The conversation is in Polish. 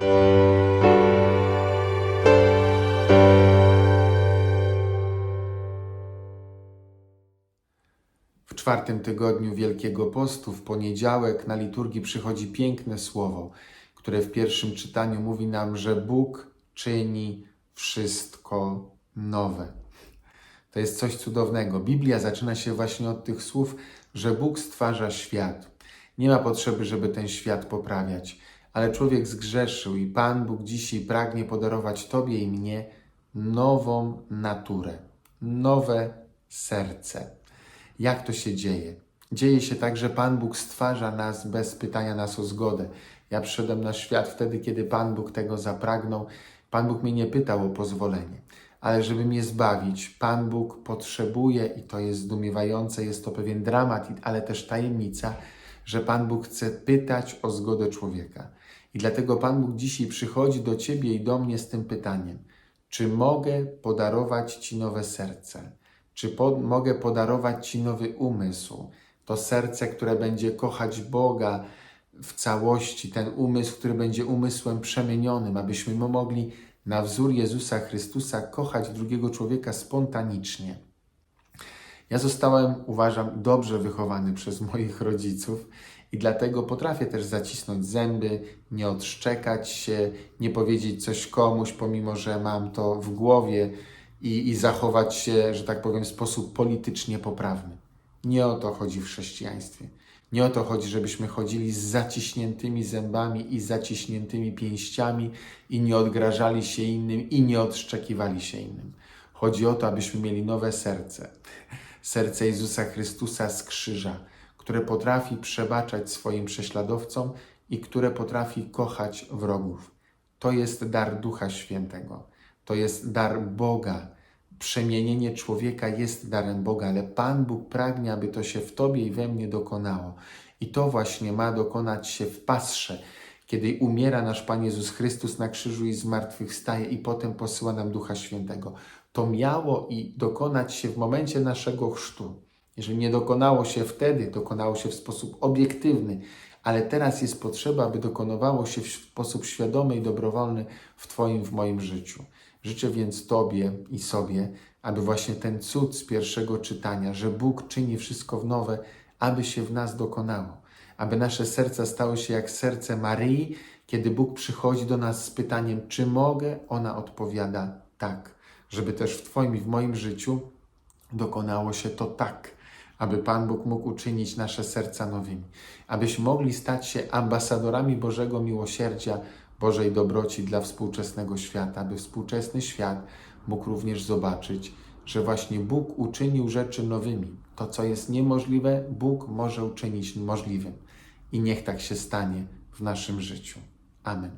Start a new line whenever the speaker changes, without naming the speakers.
W czwartym tygodniu Wielkiego Postu, w poniedziałek, na liturgii przychodzi piękne słowo, które w pierwszym czytaniu mówi nam, że Bóg czyni wszystko nowe. To jest coś cudownego. Biblia zaczyna się właśnie od tych słów, że Bóg stwarza świat. Nie ma potrzeby, żeby ten świat poprawiać, ale człowiek zgrzeszył i Pan Bóg dzisiaj pragnie podarować Tobie i mnie nową naturę, nowe serce. Jak to się dzieje? Dzieje się tak, że Pan Bóg stwarza nas bez pytania nas o zgodę. Ja przyszedłem na świat wtedy, kiedy Pan Bóg tego zapragnął. Pan Bóg mnie nie pytał o pozwolenie, ale żeby mnie zbawić, Pan Bóg potrzebuje, i to jest zdumiewające, jest to pewien dramat, ale też tajemnica, że Pan Bóg chce pytać o zgodę człowieka. I dlatego Pan Bóg dzisiaj przychodzi do Ciebie i do mnie z tym pytaniem: czy mogę podarować Ci nowe serce? Czy mogę podarować Ci nowy umysł? To serce, które będzie kochać Boga w całości, ten umysł, który będzie umysłem przemienionym, abyśmy mogli na wzór Jezusa Chrystusa kochać drugiego człowieka spontanicznie. Ja zostałem, uważam, dobrze wychowany przez moich rodziców i dlatego potrafię też zacisnąć zęby, nie odszczekać się, nie powiedzieć coś komuś, pomimo że mam to w głowie i, i zachować się, że tak powiem, w sposób politycznie poprawny. Nie o to chodzi w chrześcijaństwie. Nie o to chodzi, żebyśmy chodzili z zaciśniętymi zębami i zaciśniętymi pięściami i nie odgrażali się innym i nie odszczekiwali się innym. Chodzi o to, abyśmy mieli nowe serce. Serce Jezusa Chrystusa z krzyża, które potrafi przebaczać swoim prześladowcom i które potrafi kochać wrogów. To jest dar Ducha Świętego. To jest dar Boga. Przemienienie człowieka jest darem Boga, ale Pan Bóg pragnie, aby to się w Tobie i we mnie dokonało. I to właśnie ma dokonać się w pasrze, kiedy umiera nasz Pan Jezus Chrystus na krzyżu i zmartwychwstaje i potem posyła nam Ducha Świętego. To miało i dokonać się w momencie naszego chrztu. Jeżeli nie dokonało się wtedy, dokonało się w sposób obiektywny, ale teraz jest potrzeba, aby dokonywało się w sposób świadomy i dobrowolny w Twoim, w moim życiu. Życzę więc Tobie i sobie, aby właśnie ten cud z pierwszego czytania, że Bóg czyni wszystko w nowe, aby się w nas dokonało. Aby nasze serca stały się jak serce Maryi, kiedy Bóg przychodzi do nas z pytaniem, czy mogę, ona odpowiada tak. Żeby też w Twoim i w moim życiu dokonało się to tak aby Pan Bóg mógł uczynić nasze serca nowymi, abyśmy mogli stać się ambasadorami Bożego miłosierdzia, Bożej dobroci dla współczesnego świata, aby współczesny świat mógł również zobaczyć, że właśnie Bóg uczynił rzeczy nowymi. To, co jest niemożliwe, Bóg może uczynić możliwym i niech tak się stanie w naszym życiu. Amen.